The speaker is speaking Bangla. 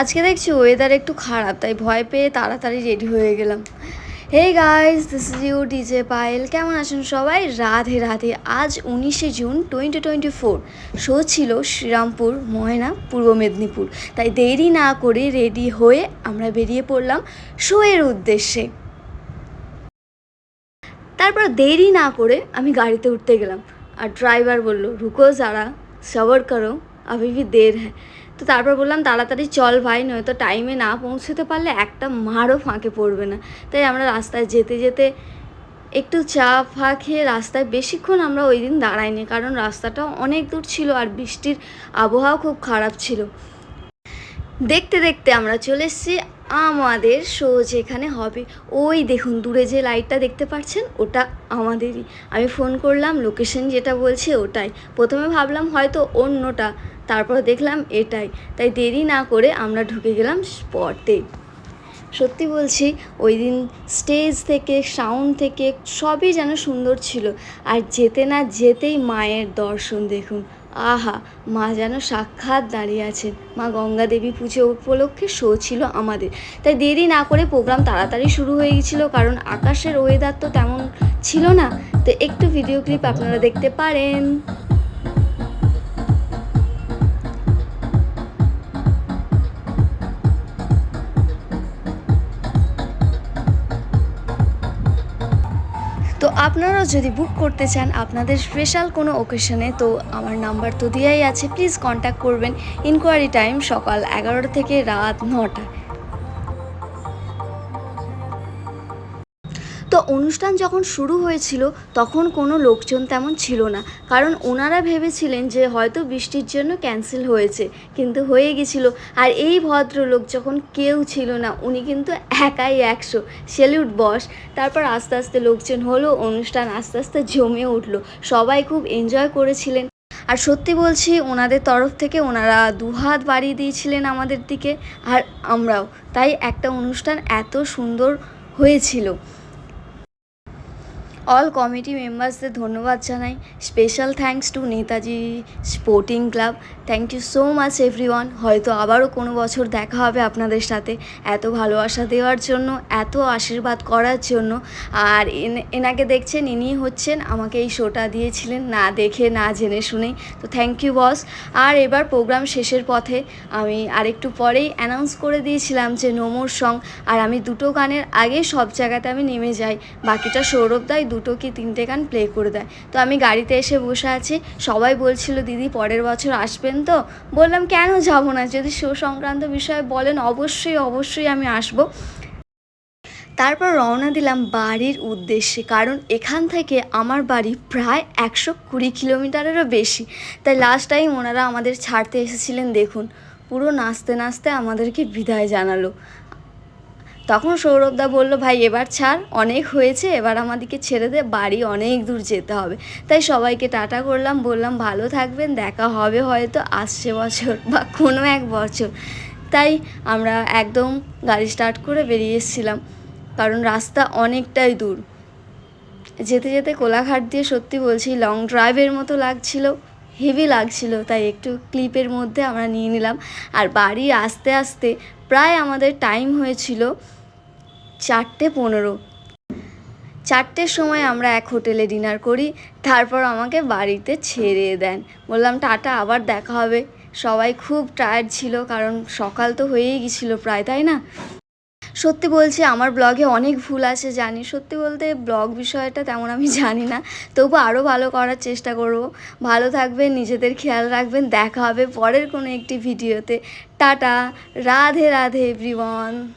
আজকে দেখছি ওয়েদার একটু খারাপ, তাই ভয় পেয়ে তাড়াতাড়ি রেডি হয়ে গেলাম। Hey guys this is you DJ Payel কেমন আছেন সবাই? রাধে রাধে। আজ উনিশে June twenty twenty four show ছিল শ্রীরামপুর, ময়না, পূর্ব মেদিনীপুর। তাই দেরি না করে রেডি হয়ে আমরা বেরিয়ে পড়লাম শো এর উদ্দেশ্যে। তারপর দেরি না করে আমি গাড়িতে উঠতে গেলাম। আর ড্রাইভার বলল, রুকো যারা, সবর করো ভি দের হ্যাঁ তো তারপর বললাম, তাড়াতাড়ি চল ভাই, নয়তো টাইমে না পৌঁছতে পারলে একটা মারও ফাঁকে পড়বে না। তাই আমরা রাস্তায় যেতে যেতে একটু চা ফা খেয়ে রাস্তায় বেশিক্ষণ আমরা ওই দিন দাঁড়াইনি, কারণ রাস্তাটা অনেক দূর ছিল আর বৃষ্টির আবহাওয়া খুব খারাপ ছিল। দেখতে দেখতে আমরা চলে এসেছি আমাদের শো যেখানে হবে। ওই দেখুন, দূরে যে লাইটটা দেখতে পাচ্ছেন, ওটা আমাদেরই। আমি ফোন করলাম লোকেশন যেটা বলছে ওটাই। প্রথমে ভাবলাম হয়তো অন্যটা। তারপর দেখলাম এটাই। তাই দেরি না করে আমরা ঢুকে গেলাম স্পটে সত্যি বলছি, ওই দিন স্টেজ থেকে, সাউন্ড থেকে সবই যেন সুন্দর ছিল। আর যেতে না যেতেই মায়ের দর্শন দেখুন। আহা, মা যেন সাক্ষাৎ দাঁড়িয়ে আছেন। মা গঙ্গা দেবী পুজো উপলক্ষে শো ছিল আমাদের। তাই দেরি না করে প্রোগ্রাম তাড়াতাড়ি শুরু হয়ে গেছিল কারণ আকাশের ওয়েদার তো তেমন ছিল না। তো একটু ভিডিও ক্লিপ আপনারা দেখতে পারেন। তো আপনারাও যদি বুক করতে চান আপনাদের স্পেশাল কোনো ওকেশনে তো আমার নাম্বার তো দেওয়াই আছে। প্লিজ কন্ট্যাক্ট করবেন। ইনকোয়ারি টাইম সকাল এগারোটা থেকে রাত নটা। অনুষ্ঠান যখন শুরু হয়েছিল, তখন কোনো লোকজন তেমন ছিল না। কারণ ওনারা ভেবেছিলেন যে হয়তো বৃষ্টির জন্য ক্যান্সেল হয়েছে, কিন্তু হয়ে গেছিল। আর এই ভদ্রলোক যখন কেউ ছিল না, উনি কিন্তু একাই একশো। Salute boss. তারপর আস্তে আস্তে লোকজন হলো, অনুষ্ঠান আস্তে আস্তে জমে উঠল। সবাই খুব এনজয় করেছিলেন। আর সত্যি বলছি, ওনাদের তরফ থেকে ওনারা দুহাত বাড়িয়ে দিয়েছিলেন আমাদের দিকে, আর আমরাও। তাই একটা অনুষ্ঠান এত সুন্দর হয়েছিল। অল কমিটি মেম্বার্সদের ধন্যবাদ জানাই। Special thanks to Netaji sporting club thank you so much everyone হয়তো আবারও কোনো বছর দেখা হবে আপনাদের সাথে এত ভালোবাসা দেওয়ার জন্য, এত আশীর্বাদ করার জন্য। আর এন- এনাকে দেখছেন, ইনি হচ্ছেন, আমাকে এই শোটা দিয়েছিলেন, না দেখে, না জেনে শুনেই। তো থ্যাংক ইউ বস আর এবার প্রোগ্রাম শেষের পথে আমি আরেকটু পরেই অ্যানাউন্স করে দিয়েছিলাম যে নোমোর সং আর আমি দুটো গানের আগে সব জায়গাতে আমি নেমে যাই। বাকিটা সৌরভ দাই দুটো কি তিনটে গান প্লে করে দেয়। তো আমি গাড়িতে এসে বসে আছি। সবাই বলছিল, দিদি, পরের বছর আসবেন তো? বললাম, কেন যাব না? যদি শো সংক্রান্ত বিষয়ে বলেন, অবশ্যই অবশ্যই আমি আসব। তারপর রওনা দিলাম বাড়ির উদ্দেশ্যে, কারণ এখান থেকে আমার বাড়ি প্রায় একশো কুড়ি কিলোমিটারেরও বেশি। তাই লাস্ট টাইম ওনারা আমাদের ছাড়তে এসেছিলেন, দেখুন। পুরো নাচতে নাচতে আমাদেরকে বিদায় জানালো। তখন সৌরভদা বলল, ভাই, এবার ছাড়, অনেক হয়েছে, এবার আমাদেরকে ছেড়ে দে, বাড়ি অনেক দূর যেতে হবে। তাই সবাইকে টাটা করলাম, বললাম, ভালো থাকবেন, দেখা হবে হয়তো আসছে বছর বা কোনো এক বছর। তাই আমরা একদম গাড়ি স্টার্ট করে বেরিয়ে এসেছিলাম, কারণ রাস্তা অনেকটাই দূর। যেতে যেতে কোলাঘাট দিয়ে সত্যি বলছি লং ড্রাইভের মতো লাগছিল হেভি লাগছিল, তাই একটু ক্লিপের মধ্যে আমরা নিয়ে নিলাম। আর বাড়ি আসতে আসতে প্রায় আমাদের টাইম হয়েছিল চারটে পনেরো। চারটের সময় আমরা এক হোটেলে ডিনার করি, তারপর আমাকে বাড়িতে ছেড়ে দেন। বললাম, টাটা, আবার দেখা হবে। সবাই খুব টায়ার্ড ছিল, কারণ সকাল তো হয়েই গেছিল প্রায়, তাই না? সত্যি বলছি, আমার ব্লগে অনেক ভুল আছে, জানি। সত্যি বলতে ব্লগ বিষয়টা তেমন আমি জানি না। তবু আরও ভালো করার চেষ্টা করব। ভালো থাকবেন, নিজেদের খেয়াল রাখবেন। দেখা হবে পরের কোনো একটি ভিডিওতে। Tata, Radhe Radhe everyone